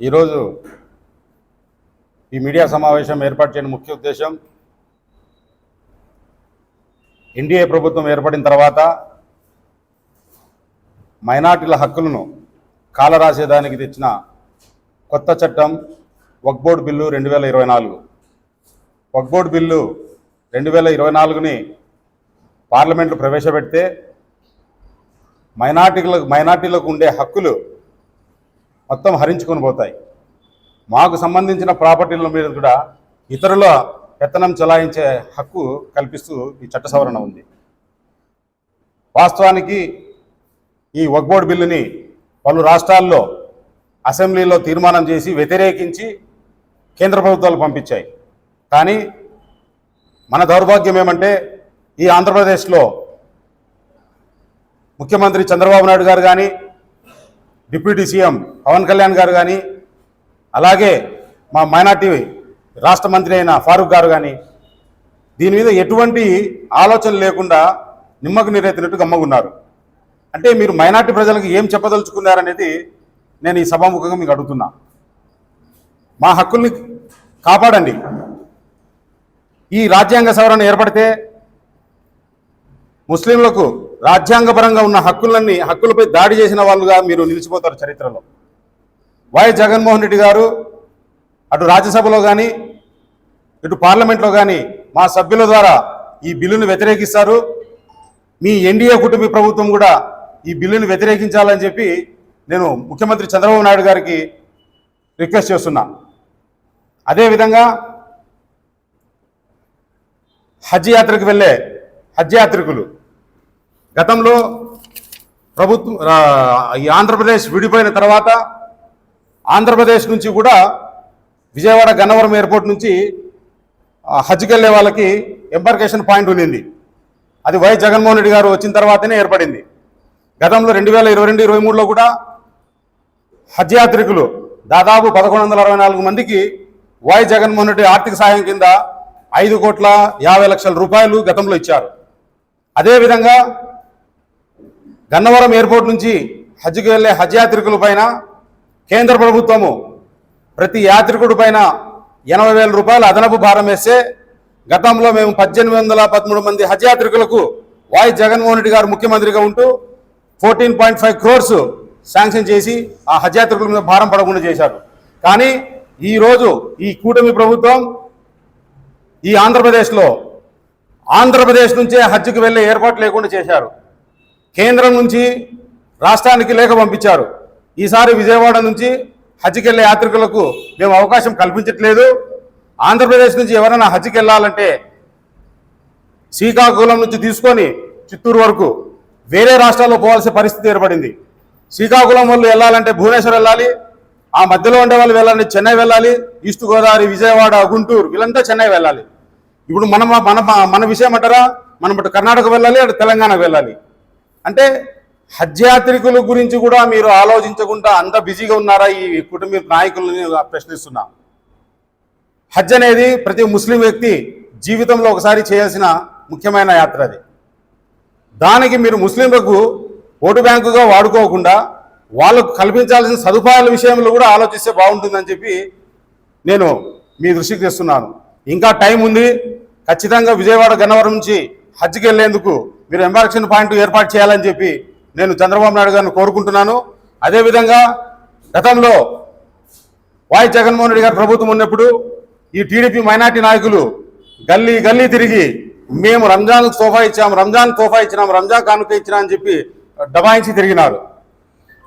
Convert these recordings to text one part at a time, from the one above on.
ఈరోజు ఈ మీడియా సమావేశం ఏర్పాటు చేయడం ముఖ్య ఉద్దేశం. ఎన్డీఏ ప్రభుత్వం ఏర్పడిన తర్వాత మైనార్టీల హక్కులను కాలరాసేదానికి తెచ్చిన కొత్త చట్టం వక్బోర్డ్ బిల్లు రెండు వేల ఇరవై నాలుగు. వక్బోర్డ్ బిల్లు రెండు వేల ఇరవై నాలుగుని పార్లమెంట్లో ప్రవేశపెడితే మైనార్టీలకు మైనార్టీలకు ఉండే హక్కులు మొత్తం హరించుకొని పోతాయి. మాకు సంబంధించిన ప్రాపర్టీల మీద కూడా ఇతరుల పెత్తనం చెలాయించే హక్కు కల్పిస్తూ ఈ చట్ట సవరణ ఉంది. వాస్తవానికి ఈ వక్బోర్డ్ బిల్లుని పలు రాష్ట్రాల్లో అసెంబ్లీలో తీర్మానం చేసి వ్యతిరేకించి కేంద్ర ప్రభుత్వాలు పంపించాయి. కానీ మన దౌర్భాగ్యం ఏమంటే ఈ ఆంధ్రప్రదేశ్లో ముఖ్యమంత్రి చంద్రబాబు నాయుడు గారు కానీ డిప్యూటీ సీఎం పవన్ కళ్యాణ్ గారు కానీ అలాగే మా మైనార్టీ రాష్ట్ర మంత్రి అయిన ఫారూక్ గారు కానీ దీని మీద ఎటువంటి ఆలోచన లేకుండా నిమ్మకు నీరెత్తినట్టు గమ్మగున్నారు. అంటే మీరు మైనార్టీ ప్రజలకు ఏం చెప్పదలుచుకున్నారనేది నేను ఈ సభాముఖంగా మీకు అడుగుతున్నా. మా హక్కుల్ని కాపాడండి. ఈ రాజ్యాంగ సవరణ ఏర్పడితే ముస్లింలకు రాజ్యాంగపరంగా ఉన్న హక్కులన్నీ హక్కులపై దాడి చేసిన వాళ్ళుగా మీరు నిలిచిపోతారు చరిత్రలో. వై జగన్మోహన్ రెడ్డి గారు అటు రాజ్యసభలో కానీ ఇటు పార్లమెంట్లో కానీ మా సభ్యుల ద్వారా ఈ బిల్లును వ్యతిరేకిస్తారు. మీ ఎన్డీఏ కుటుంబ ప్రభుత్వం కూడా ఈ బిల్లును వ్యతిరేకించాలని చెప్పి నేను ముఖ్యమంత్రి చంద్రబాబు నాయుడు గారికి రిక్వెస్ట్ చేస్తున్నా. అదేవిధంగా హజ్ యాత్రకు వెళ్ళే హజ్ యాత్రికులు గతంలో ప్రభుత్వం ఈ ఆంధ్రప్రదేశ్ విడిపోయిన తర్వాత ఆంధ్రప్రదేశ్ నుంచి కూడా విజయవాడ గన్నవరం ఎయిర్పోర్ట్ నుంచి హజ్కి వెళ్ళే వాళ్ళకి ఎంబార్కేషన్ పాయింట్ ఉండింది అది వై జగన్మోహన్ రెడ్డి గారు వచ్చిన తర్వాతనే ఏర్పడింది. గతంలో రెండు వేల ఇరవై రెండు ఇరవై మూడులో కూడా హజ్ యాత్రికులు దాదాపు పదకొండు వందల అరవై నాలుగు మందికి వై జగన్మోహన్ రెడ్డి ఆర్థిక సాయం కింద ఐదు కోట్ల యాభై లక్షల రూపాయలు గతంలో ఇచ్చారు. అదేవిధంగా గన్నవరం ఎయిర్పోర్ట్ నుంచి హజ్కి వెళ్ళే హజ్ యాత్రికుల పైన కేంద్ర ప్రభుత్వము ప్రతి యాత్రికుడి పైన ఎనభై వేల రూపాయలు అదనపు భారం వేస్తే గతంలో మేము పద్దెనిమిది వందల పదమూడు మంది హజ్ యాత్రికులకు వై జగన్మోహన్ రెడ్డి గారు ముఖ్యమంత్రిగా ఉంటూ fourteen point five crores sanction చేసి ఆ హజ్ యాత్రికుల మీద భారం పడకుండా చేశారు. కానీ ఈరోజు ఈ కూటమి ప్రభుత్వం ఈ ఆంధ్రప్రదేశ్లో ఆంధ్రప్రదేశ్ నుంచే హజ్కి వెళ్ళే ఏర్పాటు లేకుండా చేశారు. కేంద్రం నుంచి రాష్ట్రానికి లేఖ పంపించారు. ఈసారి విజయవాడ నుంచి హజ్కెళ్ళే యాత్రికులకు మేము అవకాశం కల్పించట్లేదు. ఆంధ్రప్రదేశ్ నుంచి ఎవరైనా హజ్కి వెళ్ళాలంటే శ్రీకాకుళం నుంచి తీసుకొని చిత్తూరు వరకు వేరే రాష్ట్రాల్లో పోవాల్సిన పరిస్థితి ఏర్పడింది. శ్రీకాకుళం వాళ్ళు వెళ్ళాలంటే భువనేశ్వర్ వెళ్ళాలి ఆ మధ్యలో ఉండే వాళ్ళు వెళ్ళాలంటే చెన్నై వెళ్ళాలి ఈస్ట్ గోదావరి విజయవాడ గుంటూరు వీళ్ళంతా చెన్నై వెళ్ళాలి. ఇప్పుడు మనం మన మన విషయం అంటారా? మనం అటు కర్ణాటక వెళ్ళాలి అటు తెలంగాణ వెళ్ళాలి. అంటే హజ్ యాత్రికుల గురించి కూడా మీరు ఆలోచించకుండా అంత బిజీగా ఉన్నారా ఈ కుటుంబ నాయకులని ప్రశ్నిస్తున్నా. హజ్ అనేది ప్రతి ముస్లిం వ్యక్తి జీవితంలో ఒకసారి చేయాల్సిన ముఖ్యమైన యాత్ర అది. దానికి మీరు ముస్లింలకు ఓటు బ్యాంకుగా వాడుకోకుండా వాళ్ళకు కల్పించాల్సిన సదుపాయాల విషయంలో కూడా ఆలోచిస్తే బాగుంటుందని చెప్పి నేను మీ దృష్టికి తెస్తున్నాను. ఇంకా టైం ఉంది. ఖచ్చితంగా విజయవాడ గన్నవరం నుంచి హజ్కి వెళ్ళేందుకు మీరు ఎంబార్క్షన్ పాయింట్ ఏర్పాటు చేయాలని చెప్పి నేను చంద్రబాబు నాయుడు గారిని కోరుకుంటున్నాను. అదేవిధంగా గతంలో వాయి జగన్మోహన్ రెడ్డి గారు ప్రభుత్వం ఉన్నప్పుడు ఈ టీడీపీ మైనార్టీ నాయకులు గల్లీ గల్లీ తిరిగి మేము రంజాన్ తోఫా ఇచ్చాము రంజాన్ తోఫా ఇచ్చినాము రంజాన్ కానుక ఇచ్చినా అని చెప్పి డబాయించి తిరిగినారు.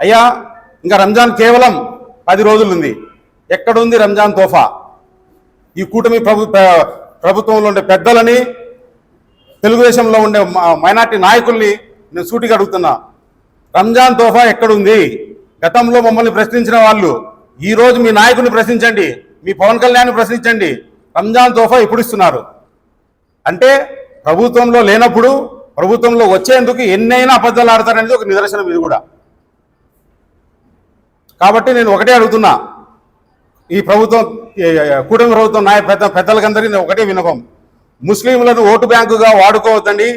అయ్యా ఇంకా రంజాన్ కేవలం పది రోజులుంది. ఎక్కడుంది రంజాన్ తోఫా? ఈ కూటమి ప్రభు ప్రభుత్వంలో ఉండే పెద్దలని తెలుగుదేశంలో ఉండే మైనార్టీ నాయకుల్ని నేను సూటిగా అడుగుతున్నా. రంజాన్ తోఫా ఎక్కడుంది? గతంలో మమ్మల్ని ప్రశ్నించిన వాళ్ళు ఈ రోజు మీ నాయకుని ప్రశ్నించండి మీ పవన్ కళ్యాణ్ ప్రశ్నించండి రంజాన్ తోఫా ఇప్పుడు ఇస్తున్నారు అంటే ప్రభుత్వంలో లేనప్పుడు ప్రభుత్వంలో వచ్చేందుకు ఎన్నైనా అబద్ధాలు ఆడతారనేది ఒక నిదర్శనం ఇది కూడా. కాబట్టి నేను ఒకటే అడుగుతున్నా. ఈ ప్రభుత్వం కూటమి ప్రభుత్వం నాయ పెద్ద పెద్దలకందరికీ నేను ఒకటే వినపం ముస్లింలను ఓటు బ్యాంకుగా వాడుకోవద్దండి.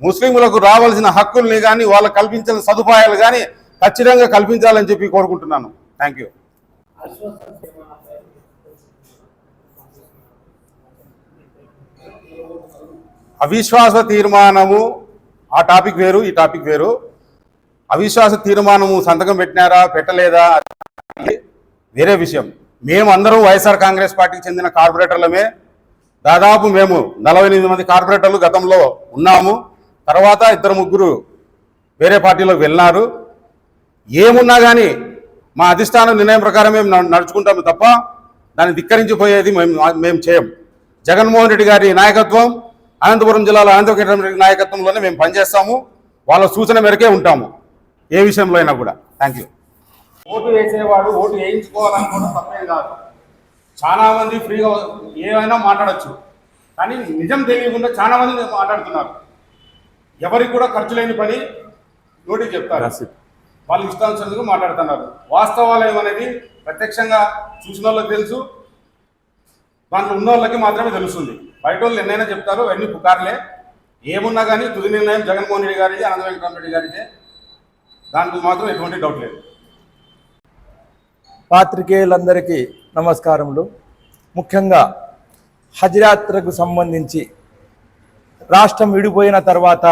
ముస్లింలకు రావాల్సిన హక్కుల్ని కానీ వాళ్ళకు కల్పించిన సదుపాయాలు కానీ ఖచ్చితంగా కల్పించాలని చెప్పి కోరుకుంటున్నాను. థ్యాంక్ యూ అవిశ్వాస తీర్మానము ఆ టాపిక్ వేరు ఈ టాపిక్ వేరు. అవిశ్వాస తీర్మానము సంతకం పెట్టినారా పెట్టలేదా వేరే విషయం. మేము అందరం వైఎస్ఆర్ కాంగ్రెస్ పార్టీకి చెందిన కార్పొరేటర్లమే. దాదాపు మేము నలభై ఎనిమిది మంది కార్పొరేటర్లు గతంలో ఉన్నాము. తర్వాత ఇద్దరు ముగ్గురు వేరే పార్టీలోకి వెళ్ళినారు. ఏమున్నా కానీ మా అధిష్టానం నిర్ణయం ప్రకారం మేము నడుచుకుంటాము తప్ప దాన్ని ధిక్కరించిపోయేది మేము మేము చేయం. జగన్మోహన్ రెడ్డి గారి నాయకత్వం అనంతపురం జిల్లాలో అనంతపురం రెడ్డి నాయకత్వంలోనే మేము పనిచేస్తాము. వాళ్ళ సూచన మేరకే ఉంటాము. ఏ విషయంలో అయినా కూడా. థ్యాంక్ యూ ఓటు వేసేవాడు ఓటు వేయించుకోవాలనుకోవడం తప్పేం కాదు. చాలా మంది ఫ్రీగా ఏమైనా మాట్లాడచ్చు. కానీ నిజం తెలియకుండా చాలా మంది మాట్లాడుతున్నారు. ఎవరికి కూడా ఖర్చు లేని పని నోటికి చెప్తారు. వాళ్ళు ఇష్టానుసరంగా మాట్లాడుతున్నారు. వాస్తవాలు ఏమనేది ప్రత్యక్షంగా చూసిన వాళ్ళకి తెలుసు. దాంట్లో ఉన్న వాళ్ళకి మాత్రమే తెలుస్తుంది. బయట వాళ్ళు ఎన్నైనా చెప్తారు అవన్నీ పుకార్లే. ఏమున్నా కానీ తుది నిర్ణయం జగన్మోహన్ రెడ్డి గారిది అనంత వెంకటరామరెడ్డి గారిదే. దాంట్లో మాత్రం ఎటువంటి డౌట్ లేదు. పాత్రికేయులందరికీ నమస్కారములు. ముఖ్యంగా హజ్యాత్రకు సంబంధించి రాష్ట్రం విడిపోయిన తర్వాత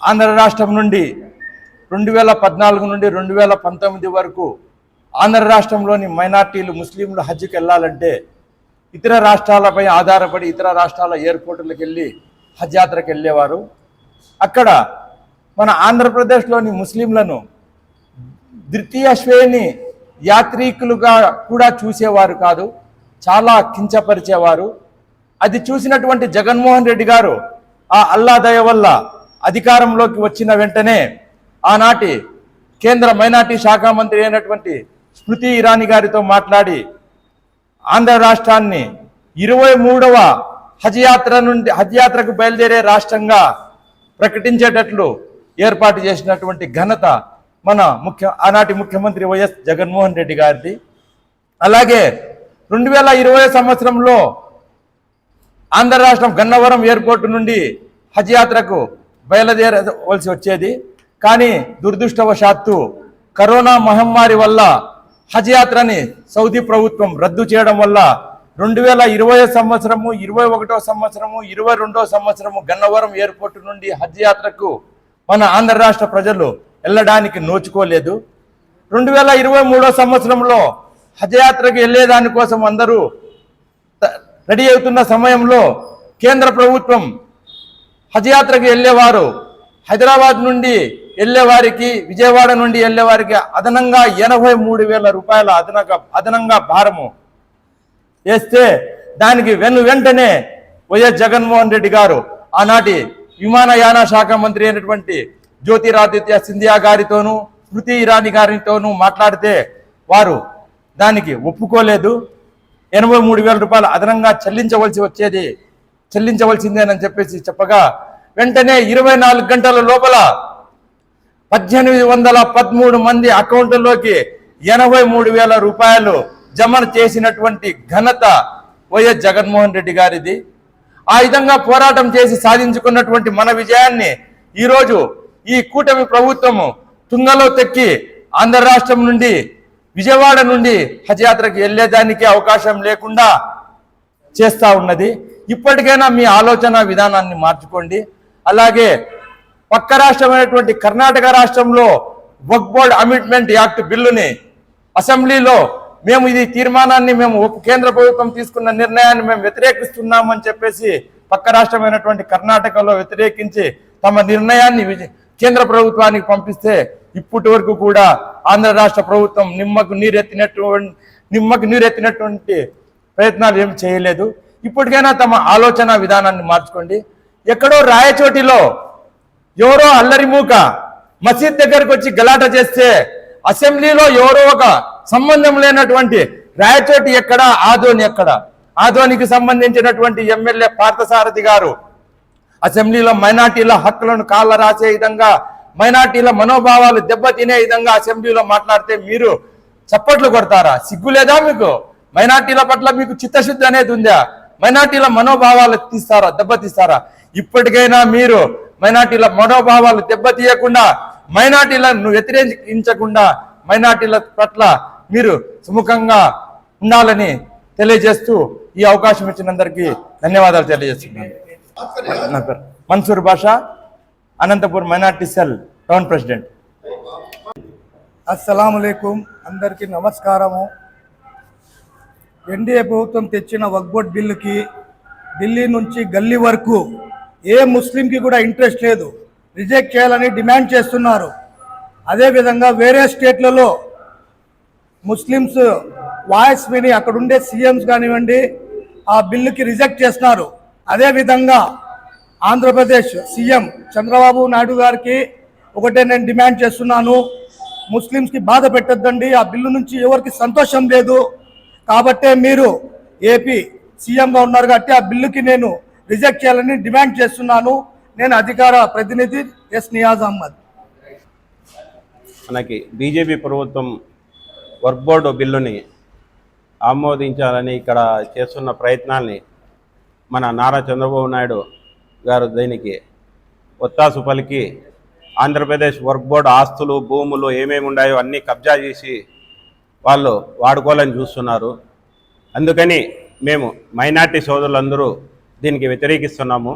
ఆంధ్ర రాష్ట్రం నుండి రెండు వేల పద్నాలుగు నుండి రెండు వేల పంతొమ్మిది వరకు ఆంధ్ర రాష్ట్రంలోని మైనార్టీలు ముస్లింలు హజ్కి వెళ్ళాలంటే ఇతర రాష్ట్రాలపై ఆధారపడి ఇతర రాష్ట్రాల ఎయిర్పోర్టులకు వెళ్ళి హజ్ యాత్రకు వెళ్ళేవారు. అక్కడ మన ఆంధ్రప్రదేశ్లోని ముస్లింలను ద్వితీయ శ్రేణి యాత్రికులుగా కూడా చూసేవారు కాదు చాలా కించపరిచేవారు. అది చూసినటువంటి జగన్మోహన్ రెడ్డి గారు ఆ అల్లా దయ వల్ల అధికారంలోకి వచ్చిన వెంటనే ఆనాటి కేంద్ర మైనార్టీ శాఖ మంత్రి అయినటువంటి స్మృతి ఇరానీ గారితో మాట్లాడి ఆంధ్ర రాష్ట్రాన్ని ఇరవై మూడవ హజ్ యాత్ర నుండి హజ్ యాత్రకు బయలుదేరే రాష్ట్రంగా ప్రకటించేటట్లు ఏర్పాటు చేసినటువంటి ఘనత మన ముఖ్య ఆనాటి ముఖ్యమంత్రి వైఎస్ జగన్మోహన్ రెడ్డి గారిది. అలాగే రెండు వేల ఇరవై సంవత్సరంలో ఆంధ్ర రాష్ట్రం గన్నవరం ఎయిర్పోర్ట్ నుండి హజ్ యాత్రకు బయలుదేరవలసి వచ్చేది. కానీ దురదృష్టవశాత్తు కరోనా మహమ్మారి వల్ల హజ్ యాత్రని సౌదీ ప్రభుత్వం రద్దు చేయడం వల్ల రెండు వేల ఇరవై సంవత్సరము ఇరవై ఒకటో సంవత్సరము ఇరవై రెండో సంవత్సరము గన్నవరం ఎయిర్పోర్ట్ నుండి హజ్ యాత్రకు మన ఆంధ్ర రాష్ట్ర ప్రజలు వెళ్ళడానికి నోచుకోలేదు. రెండు వేల ఇరవై మూడో సంవత్సరంలో హజయాత్రకు వెళ్ళేదాని కోసం అందరూ రెడీ అవుతున్న సమయంలో కేంద్ర ప్రభుత్వం హజయాత్రకు వెళ్ళేవారు. హైదరాబాద్ నుండి వెళ్ళేవారికి విజయవాడ నుండి వెళ్ళేవారికి అదనంగా ఎనభై మూడు వేల రూపాయల అదనంగా అదనంగా భారము వేస్తే దానికి వెను వెంటనే వైఎస్ జగన్మోహన్ రెడ్డి గారు ఆనాటి విమానయాన శాఖ మంత్రి అయినటువంటి జ్యోతిరాదిత్య సింధియా గారితోనూ స్మృతి ఇరానీ గారితోనూ మాట్లాడితే వారు దానికి ఒప్పుకోలేదు. ఎనభై మూడు వేల రూపాయలు అదనంగా చెల్లించవలసి వచ్చేది చెల్లించవలసిందేనని చెప్పేసి చెప్పగా వెంటనే ఇరవై నాలుగు గంటల లోపల పద్దెనిమిది వందల పదమూడు మంది అకౌంట్లోకి ఎనభై మూడు వేల రూపాయలు జమ చేసినటువంటి ఘనత వైఎస్ జగన్మోహన్ రెడ్డి గారిది. ఆ విధంగా పోరాటం చేసి సాధించుకున్నటువంటి మన విజయాన్ని ఈరోజు ఈ కూటమి ప్రభుత్వము తుంగలో తెక్కి ఆంధ్ర రాష్ట్రం నుండి విజయవాడ నుండి హజ్ యాత్రకు వెళ్ళేదానికి అవకాశం లేకుండా చేస్తా ఉన్నది. ఇప్పటికైనా మీ ఆలోచన విధానాన్ని మార్చుకోండి. అలాగే పక్క రాష్ట్రమైనటువంటి కర్ణాటక రాష్ట్రంలో వక్ బోర్డ్ అమిట్మెంట్ యాక్ట్ బిల్లుని అసెంబ్లీలో మేము ఇది తీర్మానాన్ని మేము కేంద్ర ప్రభుత్వం తీసుకున్న నిర్ణయాన్ని మేము వ్యతిరేకిస్తున్నామని చెప్పేసి పక్క రాష్ట్రమైనటువంటి కర్ణాటకలో వ్యతిరేకించి తమ నిర్ణయాన్ని కేంద్ర ప్రభుత్వానికి పంపిస్తే ఇప్పటి వరకు కూడా ఆంధ్ర రాష్ట్ర ప్రభుత్వం నిమ్మకు నీరెత్తినట్టు నిమ్మకు నీరెత్తినటువంటి ప్రయత్నాలు ఏం చేయలేదు. ఇప్పటికైనా తమ ఆలోచన విధానాన్ని మార్చుకోండి. ఎక్కడో రాయచోటిలో ఎవరో అల్లరిమూక మసీద్ దగ్గరకు వచ్చి గలాట చేస్తే అసెంబ్లీలో ఎవరో ఒక సంబంధం లేనటువంటి రాయచోటి ఎక్కడ? ఆదోని ఎక్కడ? ఆదోనికి సంబంధించినటువంటి ఎమ్మెల్యే పార్థసారథి గారు అసెంబ్లీలో మైనార్టీల హక్కులను కాళ్ళ రాసే విధంగా మైనార్టీల మనోభావాలు దెబ్బతినే విధంగా అసెంబ్లీలో మాట్లాడితే మీరు చప్పట్లు కొడతారా? సిగ్గు లేదా మీకు? మైనార్టీల పట్ల మీకు చిత్తశుద్ధి అనేది ఉందా? మైనార్టీల మనోభావాలు తీస్తారా దెబ్బతీస్తారా? ఇప్పటికైనా మీరు మైనార్టీల మనోభావాలు దెబ్బతీయకుండా మైనార్టీలను వ్యతిరేకించకుండా మైనార్టీల పట్ల మీరు సుముఖంగా ఉండాలని తెలియజేస్తూ ఈ అవకాశం ఇచ్చినందరికీ ధన్యవాదాలు తెలియజేస్తున్నాను. నా పేరు. Mansoor Basha Anantapur minority cell town president. అస్సలం అందరికీ నమస్కారము. ఎన్డీఏ ప్రభుత్వం తెచ్చిన వక్బోర్డ్ బిల్లుకి ఢిల్లీ నుంచి గల్లీ వరకు ఏ ముస్లింకి కూడా ఇంట్రెస్ట్ లేదు. రిజెక్ట్ చేయాలని డిమాండ్ చేస్తున్నారు. అదేవిధంగా వేరే స్టేట్లలో ముస్లిమ్స్ వాయిస్ విని అక్కడ ఉండే సీఎంస్ కానివ్వండి ఆ బిల్లుకి రిజెక్ట్ చేస్తున్నారు. అదేవిధంగా ఆంధ్రప్రదేశ్ సీఎం చంద్రబాబు నాయుడు గారికి ఒకటే నేను డిమాండ్ చేస్తున్నాను. ముస్లిమ్స్కి బాధ పెట్టొద్దండి. ఆ బిల్లు నుంచి ఎవరికి సంతోషం లేదు. కాబట్టే మీరు ఏపీ సీఎంగా ఉన్నారు కాబట్టి ఆ బిల్లుకి నేను రిజెక్ట్ చేయాలని డిమాండ్ చేస్తున్నాను. నేను అధికార ప్రతినిధి ఎస్ నియాజ్ అహ్మద్. మనకి బీజేపీ ప్రభుత్వం వర్క్ బోర్డు బిల్లుని ఆమోదించాలని ఇక్కడ చేస్తున్న ప్రయత్నాల్ని మన నారా చంద్రబాబు నాయుడు గారు దీనికి ఒత్తాసు పలికి ఆంధ్రప్రదేశ్ వర్క్ బోర్డు ఆస్తులు భూములు ఏమేమి ఉన్నాయో అన్నీ కబ్జా చేసి వాళ్ళు వాడుకోవాలని చూస్తున్నారు. అందుకని మేము మైనార్టీ సోదరులందరూ దీనికి వ్యతిరేకిస్తున్నాము.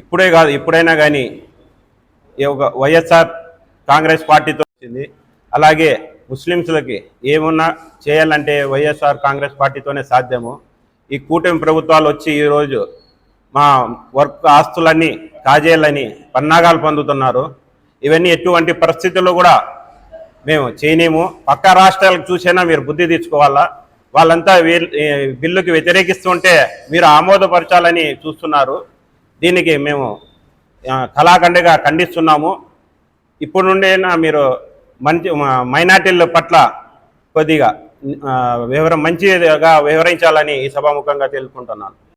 ఇప్పుడే కాదు ఇప్పుడైనా కానీ ఈ ఒక వైఎస్ఆర్ కాంగ్రెస్ పార్టీతో వచ్చింది. అలాగే ముస్లిమ్స్లకి ఏమున్నా చేయాలంటే వైఎస్ఆర్ కాంగ్రెస్ పార్టీతోనే సాధ్యము. ఈ కూటమి ప్రభుత్వాలు వచ్చి ఈరోజు మా వర్క్ ఆస్తులన్నీ కాజేయాలని పన్నాగాలు పొందుతున్నారు. ఇవన్నీ ఎటువంటి పరిస్థితుల్లో కూడా మేము చేయలేము. పక్క రాష్ట్రాలకు చూసైనా మీరు బుద్ధి తెచ్చుకోవాలా? వాళ్ళంతా బిల్లుకి వ్యతిరేకిస్తుంటే మీరు ఆమోదపరచాలని చూస్తున్నారు. దీనికి మేము కళాఖండగా ఖండిస్తున్నాము. ఇప్పుడు నుండైనా మీరు మంచి మైనార్టీల పట్ల కొద్దిగా వివరం మంచిగా వివరించాలని ఈ సభాముఖంగా తెలుపుకుంటున్నాను.